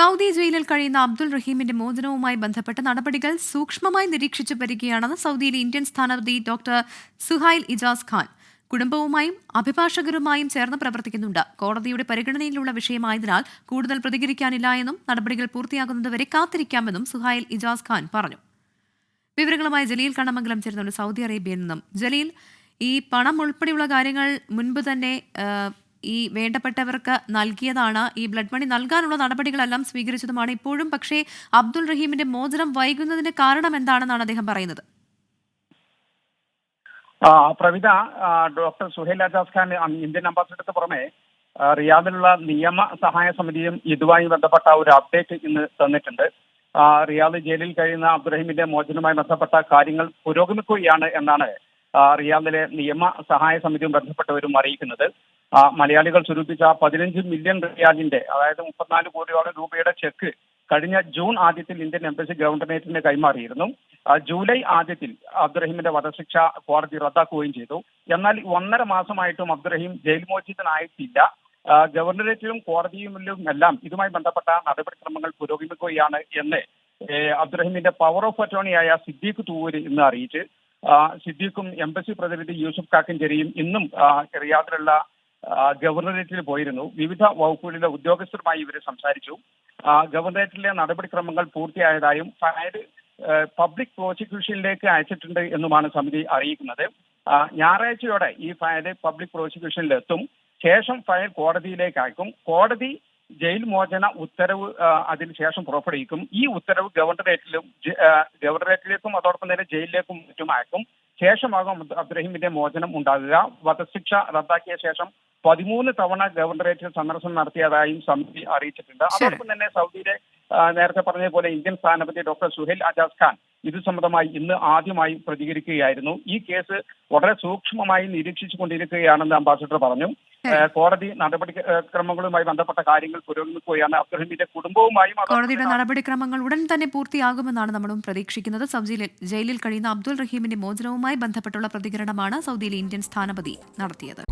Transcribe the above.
Saudi ജയിലിൽ കഴിയുന്ന അബ്ദുൾ റഹീമിന്റെ മോചനവുമായി ബന്ധപ്പെട്ട നടപടികൾ സൂക്ഷ്മമായി നിരീക്ഷിച്ചു വരികയാണെന്ന് സൗദിയിലെ ഇന്ത്യൻ സ്ഥാനപതി ഡോക്ടർ സുഹൈൽ ഇജാസ് ഖാൻ കുടുംബവുമായും അഭിഭാഷകരുമായും ചേർന്ന് പ്രവർത്തിക്കുന്നുണ്ട്. കോടതിയുടെ പരിഗണനയിലുള്ള വിഷയമായതിനാൽ കൂടുതൽ പ്രതികരിക്കാനില്ല എന്നും നടപടികൾ പൂർത്തിയാകുന്നതുവരെ കാത്തിരിക്കാമെന്നും സുഹൈൽ ഇജാസ് ഖാൻ പറഞ്ഞു. വിവരങ്ങളുമായി ജലീൽ കണ്ണമംഗലം ചേരുന്നുണ്ട് സൗദി അറേബ്യയിൽ നിന്നും. ജലീൽ ഈ പണം ഉൾപ്പെടെയുള്ള കാര്യങ്ങൾ മുൻപ് തന്നെ ഈ വേണ്ടപ്പെട്ടവർക്ക് നൽകിയതാണ്. ഈ ബ്ലഡ് മണി നൽകാനുള്ള നടപടികളെല്ലാം സ്വീകരിച്ചതുമാണ് ഇപ്പോഴും. പക്ഷേ അബ്ദുൾ റഹീമിന്റെ മോചനം വൈകുന്നതിന് കാരണം എന്താണെന്നാണ് അദ്ദേഹം പറയുന്നത്? പ്രവിത ഡോക്ടർ സുഹേൽ അജാസ് ഖാൻ ഇന്ത്യൻ അംബാസിഡർക്ക് പുറമെ റിയാദിലുള്ള നിയമ സഹായ സമിതിയും ഇതുമായി ബന്ധപ്പെട്ട ഒരു അപ്ഡേറ്റ് ഇന്ന് തന്നിട്ടുണ്ട്. റിയാദ് ജയിലിൽ കഴിയുന്ന അബ്ദുറഹീമിന്റെ മോചനവുമായി ബന്ധപ്പെട്ട കാര്യങ്ങൾ പുരോഗമിക്കുകയാണ് എന്നാണ് റിയാദിലെ നിയമ സഹായ സമിതിയും ബന്ധപ്പെട്ടവരും അറിയിക്കുന്നത്. മലയാളികൾ സ്വരൂപിച്ച പതിനഞ്ച് മില്യൺ റിയാദിന്റെ അതായത് മുപ്പത്തിനാല് കോടിയോളം രൂപയുടെ ചെക്ക് കഴിഞ്ഞ ജൂൺ ആദ്യത്തിൽ ഇന്ത്യൻ എംബസി ഗവർണറേറ്റിന് കൈമാറിയിരുന്നു. ജൂലൈ ആദ്യത്തിൽ അബ്ദുറഹീമിന്റെ വധശിക്ഷ കോടതി റദ്ദാക്കുകയും ചെയ്തു. എന്നാൽ ഒന്നര മാസമായിട്ടും അബ്ദുറഹീം ജയിൽ മോചിതനായിട്ടില്ല. ഗവർണറേറ്റിലും കോടതിയിലും എല്ലാം ഇതുമായി ബന്ധപ്പെട്ട നടപടിക്രമങ്ങൾ പുരോഗമിക്കുകയാണ് എന്ന് അബ്ദുറഹീമിന്റെ പവർ ഓഫ് അറ്റോർണിയായ സിദ്ദീഖ് തൂവൂര് ഇന്ന് അറിയിച്ച് സിദ്ദീഖും എംബസി പ്രതിനിധി യൂസുഫ് കാക്കഞ്ചേരിയും ഇന്നും റിയാദിലുള്ള ഗവർണറേറ്റിൽ പോയിരുന്നു. വിവിധ വകുപ്പുകളിലെ ഉദ്യോഗസ്ഥരുമായി ഇവർ സംസാരിച്ചു. ഗവർണറേറ്റിലെ നടപടിക്രമങ്ങൾ പൂർത്തിയായതായും ഫയൽ പബ്ലിക് പ്രോസിക്യൂഷനിലേക്ക് അയച്ചിട്ടുണ്ട് എന്നുമാണ് സമിതി അറിയിക്കുന്നത്. ഞായറാഴ്ചയോടെ ഈ ഫയൽ പബ്ലിക് പ്രോസിക്യൂഷനിലെത്തും. ശേഷം ഫയൽ കോടതിയിലേക്ക് അയക്കും. കോടതി ജയിൽ മോചന ഉത്തരവ് അതിനുശേഷം പുറപ്പെടുവിക്കും. ഈ ഉത്തരവ് ഗവർണറേറ്റിലും ഗവർണറേറ്റിലേക്കും അതോടൊപ്പം തന്നെ ജയിലിലേക്കും മറ്റും അയക്കും ശേഷമാകും അബ്ദ്രഹീമിന്റെ മോചനം ഉണ്ടാകുക. വധശിക്ഷ റദ്ദാക്കിയ ശേഷം പതിമൂന്ന് തവണ ഗവർണറേറ്റിൽ സന്ദർശനം നടത്തിയതായും സമിതി അറിയിച്ചിട്ടുണ്ട്. അതോടൊപ്പം തന്നെ സൗദിയിലെ നേരത്തെ പറഞ്ഞതുപോലെ ഇന്ത്യൻ സ്ഥാനപതി ഡോക്ടർ സുഹേൽ അജാസ് ഖാൻ ഇത് സംബന്ധമായി ഇന്ന് ആദ്യമായി പ്രതികരിക്കുകയായിരുന്നു. ഈ കേസ് വളരെ സൂക്ഷ്മമായി നിരീക്ഷിച്ചു കൊണ്ടിരിക്കുകയാണെന്ന് അംബാസിഡർ പറഞ്ഞു. കോടതി നടപടി ക്രമങ്ങളുമായി ബന്ധപ്പെട്ട കാര്യങ്ങൾ പുരോഗമിക്കുകയാണ്. അബ്ദുറഹീമിന്റെ കുടുംബവുമായും കോടതിയുടെ നടപടിക്രമങ്ങൾ ഉടൻ തന്നെ പൂർത്തിയാകുമെന്നാണ് നമ്മളും പ്രതീക്ഷിക്കുന്നത്. സൗദി ജയിലിൽ കഴിയുന്ന അബ്ദുൾ റഹീമിന്റെ മോചനവുമായി ബന്ധപ്പെട്ടുള്ള പ്രതികരണമാണ് സൗദിയിലെ ഇന്ത്യൻ സ്ഥാനപതി നടത്തിയത്.